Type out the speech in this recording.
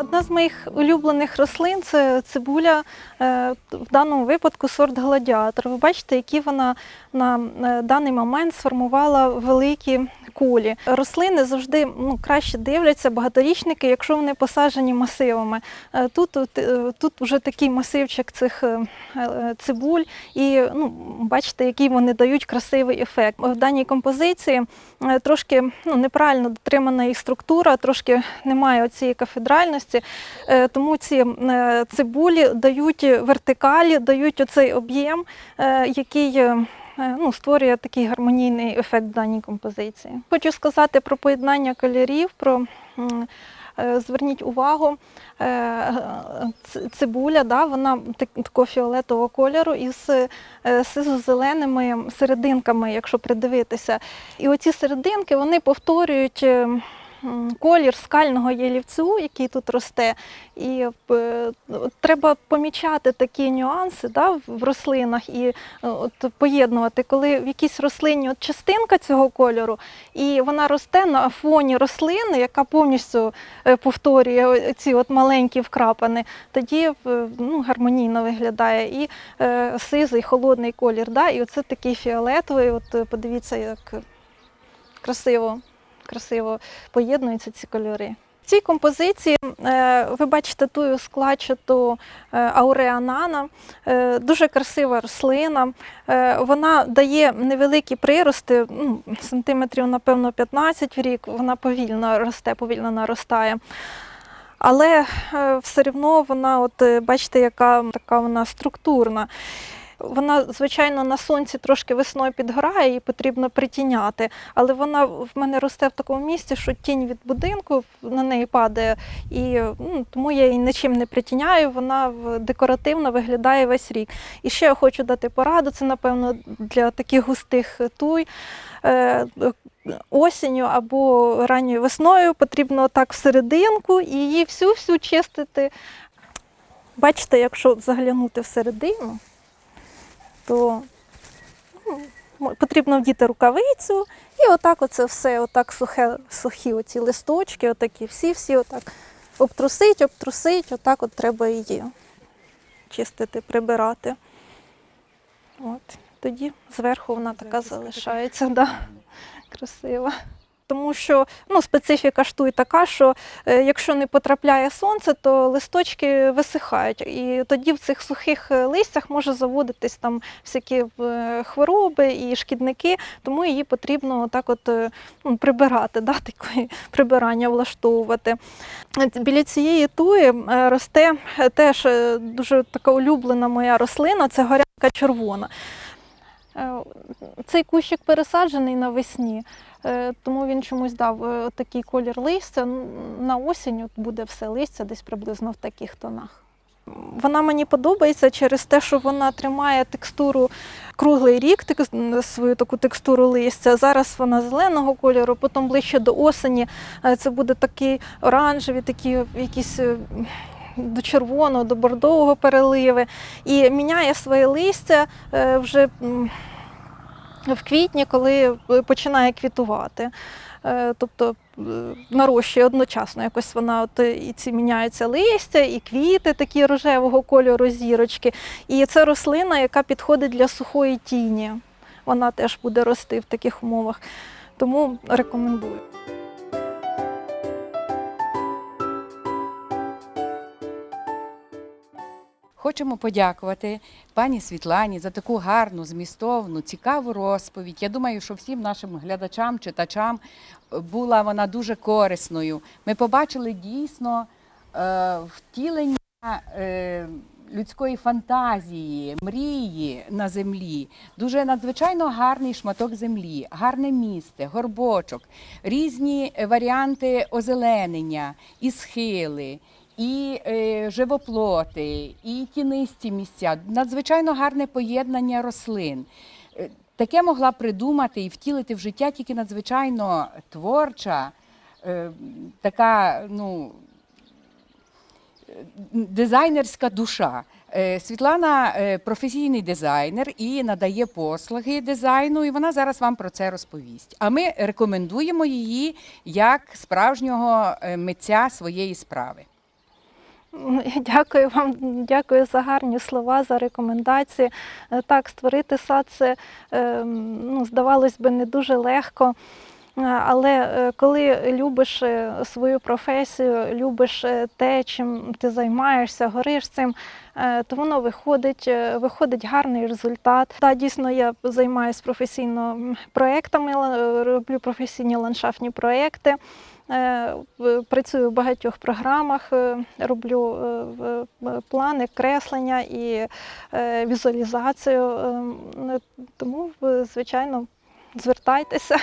Одна з моїх улюблених рослин це цибуля, е, в даному випадку сорт гладіатор. Ви бачите, які вона на е, даний момент сформувала великі кулі. Рослини завжди ну, краще дивляться, багаторічники, якщо вони посаджені масивами. Е, Тут, тут вже такий масивчик цих цибуль, і ну, бачите, який вони дають красивий ефект. В даній композиції трошки ну, неправильно дотримана їх структура, трошки немає цієї кафедральності, е, тому ці е, цибулі дають вертикалі, дають оцей об'єм, е, який. Ну, створює такий гармонійний ефект даній композиції. Хочу сказати про поєднання кольорів, про зверніть увагу, цибуля, да, вона такого фіолетового кольору із сизо-зеленими серединками, якщо придивитися. І оці серединки вони повторюють. Колір скального ялівцю, який тут росте, і е, треба помічати такі нюанси да, в- рослинах і е, от, поєднувати, коли в якійсь рослині от частинка цього кольору, і вона росте на фоні рослини, яка повністю е, повторює ці от маленькі вкрапини, тоді ну, гармонійно виглядає і е, сизий, холодний колір. Да? І оце такий фіолетовий. От подивіться, як красиво, красиво поєднуються ці кольори. В цій композиції е, ви бачите ту складчату е, ауреанана, е, дуже красива рослина. Вона дає невеликі прирости, ну, сантиметрів, напевно, 15 в рік. Вона повільно росте, повільно наростає. Але все одно вона, от бачите, яка така вона структурна. Вона, звичайно, на сонці трошки весною підгорає, її потрібно притіняти, але вона в мене росте в такому місці, що тінь від будинку на неї падає, і ну, тому я її нічим не притіняю, вона декоративно виглядає весь рік. І ще я хочу дати пораду, це, напевно, для таких густих туй. Е, Осінню або ранньою весною потрібно так всерединку і її всю-всю чистити. Бачите, якщо заглянути всередину, то ну, потрібно вдіти рукавицю і отак оце все, отак сухе, сухі оці листочки, отакі всі-всі отак обтрусить, обтрусить, отак от треба її чистити, прибирати. От. Тоді зверху вона така залишається. Да. Красива. Тому що ну, специфіка штуй така, що е, якщо не потрапляє сонце, то листочки висихають. І тоді в цих сухих е, листях може заводитись там всякі е, хвороби і шкідники, тому її потрібно так от ну, прибирати, да, таке прибирання влаштовувати. Біля цієї туї росте теж дуже така улюблена моя рослина це горянка червона. Е, Цей кущик пересаджений навесні, е, тому він чомусь дав е, такий колір листя. На осінь буде все листя десь приблизно в таких тонах. Вона мені подобається через те, що вона тримає текстуру круглий рік, свою таку текстуру листя. Зараз вона зеленого кольору, потім ближче до осені це буде такий оранжеві, такі якісь. Е, До червоного, до бордового переливи і міняє своє листя е, вже в квітні, коли починає квітувати. Е, Тобто е, нарощує одночасно якось вона от е, і ці міняються листя, і квіти такі рожевого кольору зірочки. І це рослина, яка підходить для сухої тіні. Вона теж буде рости в таких умовах. Тому рекомендую. Хочемо подякувати пані Світлані за таку гарну, змістовну, цікаву розповідь. Я думаю, що всім нашим глядачам, читачам була вона дуже корисною. Ми побачили дійсно е, втілення е, людської фантазії, мрії на землі. Дуже надзвичайно гарний шматок землі, гарне місце, горбочок, різні варіанти озеленення і схили і е, живоплоти, і тінисті місця. Надзвичайно гарне поєднання рослин. Е, Таке могла придумати і втілити в життя тільки надзвичайно творча, е, така ну, дизайнерська душа. Е, Світлана е, професійний дизайнер і надає послуги дизайну, і вона зараз вам про це розповість. А ми рекомендуємо її як справжнього митця своєї справи. М, Дякую вам, дякую за гарні слова, за рекомендації. Е, Так, створити сад це е, ну, здавалось би не дуже легко. Е, Але е, коли любиш свою професію, любиш те, чим ти займаєшся, гориш цим, то воно виходить, виходить гарний результат. Та дійсно я займаюся професійно проектами, роблю професійні ландшафтні проекти. Е, Працюю в багатьох програмах, е, роблю е, плани, креслення і візуалізацію. Ем, Тому, звичайно, звертайтеся.